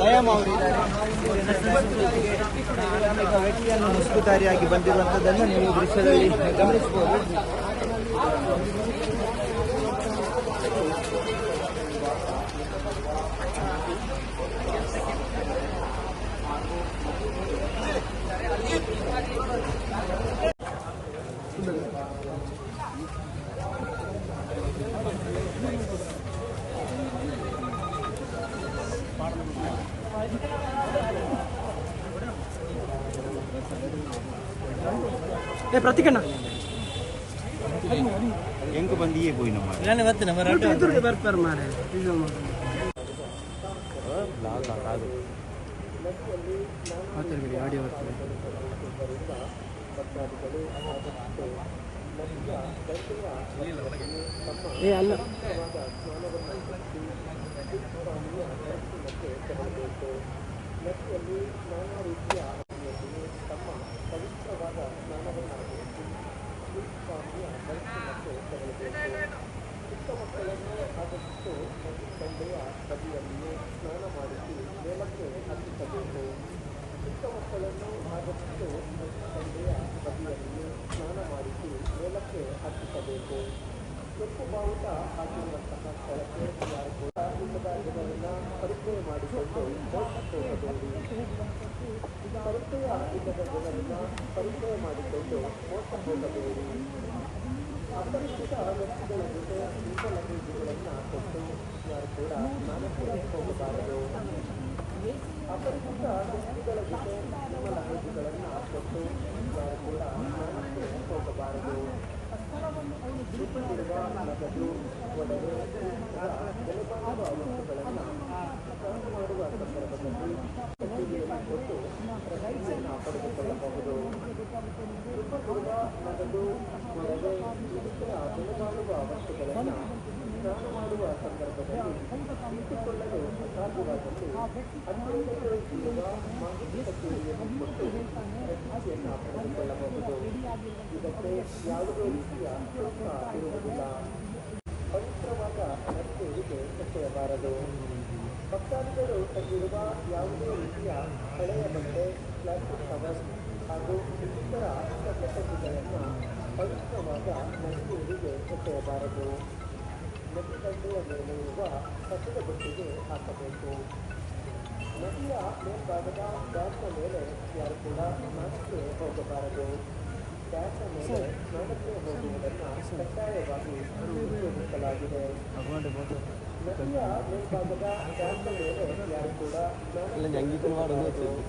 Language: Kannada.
ದಯಾ ಮಾಡಿದ್ದಾರೆ ಈಗ ವ್ಯಕ್ತಿಯನ್ನು ಮುಸುಕುದಾರಿಯಾಗಿ ಬಂದಿರುವಂಥದ್ದನ್ನು ನೀವು ದೃಶ್ಯದಲ್ಲಿ ಗಮನಿಸಬಹುದು ಏ ಪ್ರತಿಕಣ್ಣ. ಹೆಂಗೆ ಬಂದಿಯೇ ಹೋಯ್ ನಮ್ಮ ನಾನು ಮತ್ತೆ ನಮ್ಮ ರಾಟ ಬರ್ತಾರೆ ಮಾರೆ ಇದು ಮಾತಾಡಿ ಆಡಿಯೋ ಬರ್ತದೆ. ಏ ಅಲ್ಲ. ತರಬೇಕು ನದಿಯಲ್ಲಿ ನಾನಾ ರೀತಿಯ ಆರೋಗ್ಯದಲ್ಲಿ ತಮ್ಮ ಪವಿತ್ರವಾದ ಸ್ನಾನವನ್ನಾಗಬೇಕು ಆಗಬೇಕು ಸ್ವಾಮಿಯ ಬದುಕು ಮತ್ತು ತೆರಳಬೇಕು. ಚಿಕ್ಕ ಮಕ್ಕಳನ್ನು ಆದಷ್ಟು ನದಿ ದಂಡೆಯ ಬದಿಯಲ್ಲಿಯೇ ಸ್ನಾನ ಮಾಡಿಸಿ ಮೇಲಕ್ಕೆ ಹತ್ತಿಸಬೇಕು. ಚಿಕ್ಕ ಮಕ್ಕಳನ್ನು ಆದಷ್ಟು ನದಿ ದಂಡೆಯ ಬದಿಯಲ್ಲಿಯೇ ಸ್ನಾನ ಮಾಡಿಸಿ ಮೇಲಕ್ಕೆ ಹತ್ತಿಸಬೇಕು. ಕೆಂಪು ಬಾವುಟ ಪರಿಚಯ ಆಗಿದ್ದ ಜನರನ್ನ ಪರಿಚಯ ಮಾಡಿಕೊಂಡು ಮೋಸ ಹೋಗಬೇಡಿ ಅಪರಿಚಿತ ವ್ಯಕ್ತಿಗಳ ಜೊತೆ ಮೀಸಲಾತಿಗಳನ್ನು ಕೊಟ್ಟು ಯಾರು ಕೂಡ ಮನಸ್ಸಿಗೆ ಹೋಗಬಾರದು ಅಪರಿಚಿತ ವ್ಯಕ್ತಿಗಳ ಜೊತೆ ಮೀಸಲಾತಿಗಳನ್ನು ಕೊಟ್ಟು ಯಾರು ಕೂಡ ಮನಸ್ಸಿಗೆ ಹೋಗಬಾರದು ಸುತ್ತಿರುವ ನಗದು ಒಡವೆ ಬೆಲೆಬಾಳುವ ವಸ್ತುಗಳನ್ನು ಸಂಗ್ರಹ ಮಾಡುವ ಸಂದರ್ಭದಲ್ಲಿ ಪಡೆದುಕೊಳ್ಳಬಹುದು ಉಪಕೂಲ ವಸ್ತುಗಳನ್ನು ಸ್ನಾನ ಮಾಡುವ ಸಂದರ್ಭದಲ್ಲಿ ಇಟ್ಟುಕೊಳ್ಳಲು ಸಾಧ್ಯವಾದಲ್ಲಿ ಹನ್ನೆರಡು ಪಡೆದುಕೊಳ್ಳಬಹುದು ಇದಕ್ಕೆ ಯಾವುದೇ ರೀತಿಯ ಪವಿತ್ರವಾದ ಇರುವುದಿಲ್ಲ ಪವಿತ್ರವಾದ ಕಟ್ಟೆಯಬಾರದು ಭಕ್ತಾದಿಗಳು ತಗಿರುವ ಯಾವುದೇ ರೀತಿಯ ಹಳೆಯ ಬಟ್ಟೆ ಪ್ಲಾಸ್ಟಿಕ್ ಕವರ್ಸ್ ಹಾಗೂ ಇನ್ನಿತರ ಕಸಕಟ್ಟಿಗಳನ್ನು ಪವಿತ್ರವಾದ ನದಿಯೂರಿಗೆ ಎಸೆಯಬಾರದು ನದಿ ದಂಡೆಯ ಮೇಲೆ ಇರುವ ಕಸದ ಬುಟ್ಟಿಗೆ ಹಾಕಬೇಕು ನದಿಯ ಮೇಲ್ಭಾಗದ ಡ್ಯಾಮ್ನ ಮೇಲೆ ಯಾರು ಕೂಡ ಸ್ನಾನಕ್ಕೆ ಹೋಗಬಾರದು ಡ್ಯಾಮ್ನ ಮೇಲೆ ಸ್ನಾನಕ್ಕೆ ಹೋಗುವುದನ್ನು ಕಡ್ಡಾಯವಾಗಿ ಅನುಮತಿಸಲಾಗಿದೆ അല്ല എന്ന് ഒരുപാട്